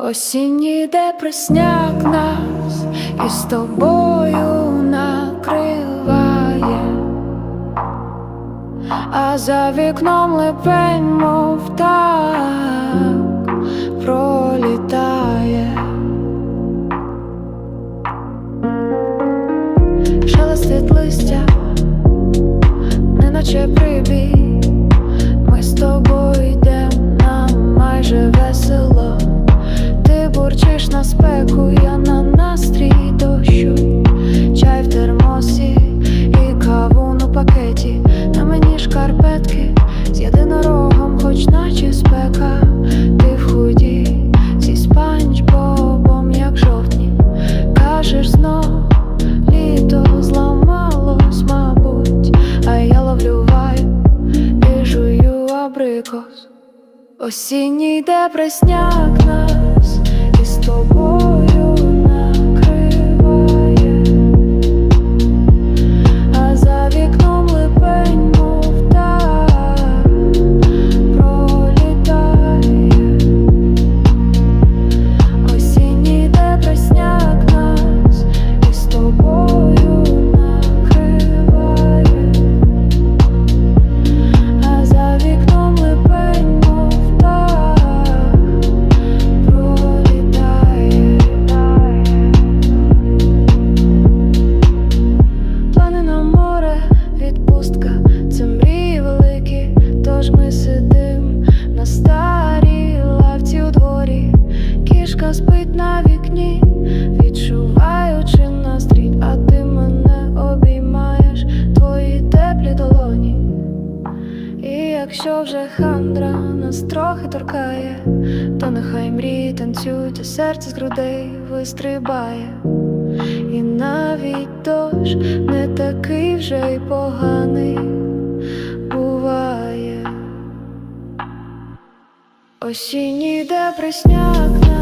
Осінній депресняк нас і з тобою накриває, а за вікном липень, мов так пролітає. Шелестить листя, неначе прибій. На я на настрій дощу, чай в термосі і кавун пакеті. На мені шкарпетки з єдинорогом, хоч наче спека. Ти в худі зі спанч бобом, як жовтні. Кажеш знов літо зламалось, мабуть, а я ловлю вайб абрикос. Осінній депресняк нас відпустка, це мрії великі, тож ми сидим на старій лавці у дворі. Кішка спить на вікні, відчуваючи настрій, а ти мене обіймаєш, твої теплі долоні. І якщо вже хандра нас трохи торкає, то нехай мрії танцюють, а серце з грудей вистрибає. Дощ не такий вже й поганий буває. Осінній депресняк